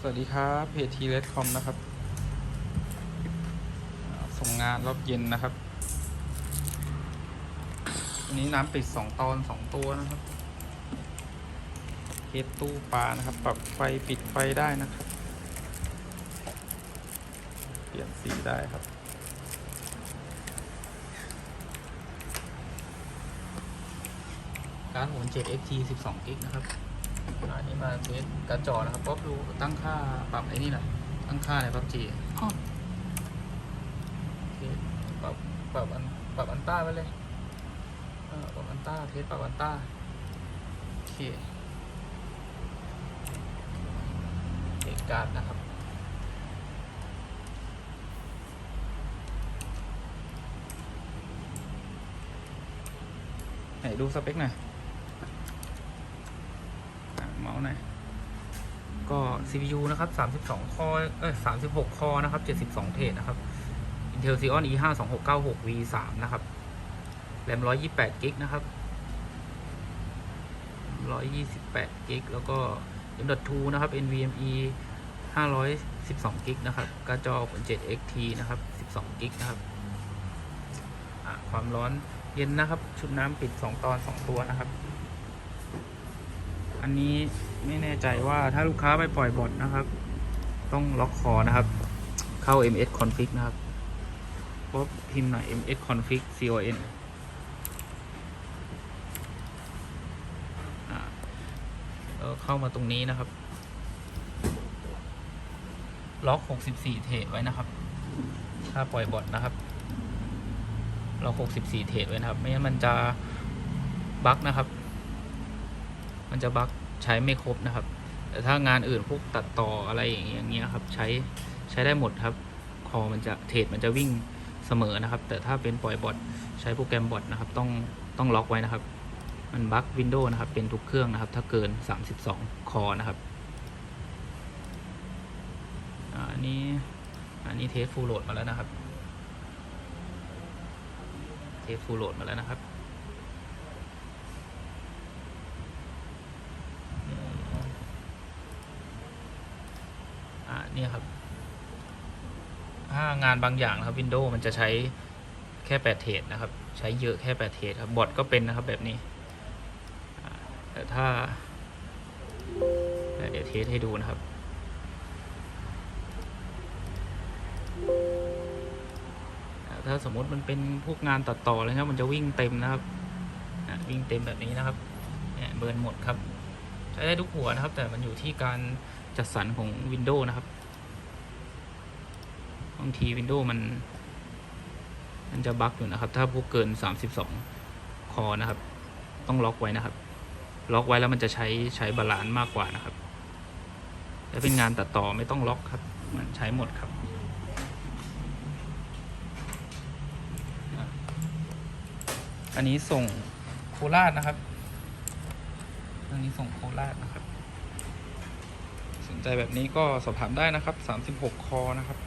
สวัสดีครับเพจทีเลสคอมนะครับ ส่งงานรอบเย็นนะครับอันนี้น้ำปิดสองตอนสองตัวนะครับเคสตู้ปลานะครับ ปรับไฟปิดไฟได้นะครับ เปลี่ยนสีได้ครับการ์ดหมุน 7XT 12กิกนะครับ อันนี้มาเทสการ์ดจอนะครับป๊อปดูตั้งค่าปรับไอ้นี่หน่อยตั้งค่าในพับจีโอเคปรับปรับอันปรับอันต้าไว้เลยเออปรับอันต้าเทสปรับอันต้าโอเคเทสการ์ดนะครับไหนดูสเปคหน่อยอะเมาส์ หน่อยก็ CPU นะครับ 32 คอเอ้ย36 คอนะครับ 72 เทรดนะครับ Intel Xeon E 5 2 6 9 6 V 3 นะครับ แรม128กิกนะครับ 128กิกแล้วก็ M.2 นะครับ NVMe 512กิกนะครับการ์ดจอ 7 XT นะครับ 12กิกนะครับ ความร้อนเย็นนะครับ ชุดน้ำปิด 2 ตอน 2 ตัวนะครับ อันนี้ไม่แน่ใจว่าถ้าลูกค้าไปปล่อยบอทนะครับ ต้องล็อกคอนะครับ เข้า ms config นะครับป๊บพิมพ์หน่อย ms config con แล้วเข้ามาตรงนี้นะครับ ล็อก 64 เทไว้นะครับ ถ้าปล่อยบอทนะครับล็อก64 เทไว้นะครับ ไม่งั้นมันจะบั๊กนะครับ มันจะบั๊กใช้ไม่ครบนะครับ แต่ถ้างานอื่นพวกตัดต่ออะไรอย่างเงี้ยครับ ใช้ใช้ได้หมดครับ คอมันจะเทรดมันจะวิ่งเสมอนะครับ แต่ถ้าเป็นปล่อยบอทใช้โปรแกรมบอทนะครับ ต้องต้องล็อกไว้นะครับ มันบั๊กวินโดว์นะครับ เป็นทุกเครื่องนะครับ ถ้าเกิน 32 คอนะครับอาอันนี้อันนี้เทสฟูลโหลดมาแล้วนะครับ เทสฟูลโหลดมาแล้วนะครับ อ่า เนี่ยครับ ถ้างานบางอย่างนะครับ Windows มันจะใช้แค่8เทรดนะครับ ใช้เยอะแค่8เทรดครับ บอทก็เป็นนะครับแบบนี้ แต่ถ้า เดี๋ยวเทสให้ดูนะครับถ้าสมมติมันเป็นพวกงานตัดต่ออะไรครับ มันจะวิ่งเต็มนะครับวิ่งเต็มแบบนี้นะครับเนี่ยเบิร์นหมดครับ ใช้ได้ทุกหัวนะครับ แต่มันอยู่ที่การจัดสรรของ Windows นะครับางที Windows มัน มันจะบั๊กอยู่นะครับ ถ้าพวกเกิน 32 คอนะครับ ต้องล็อกไว้นะครับ ล็อกไว้แล้วมันจะใช้ใช้บาลานซ์มากกว่านะครับถ้าเป็นงานตัดต่อไม่ต้องล็อกครับ มันใช้หมดครับอันนี้ส่งโคราชนะครับ อันนี้ส่งโคราชนะครับ สนใจแบบนี้ก็สอบถามได้นะครับ 36 คอนะครับ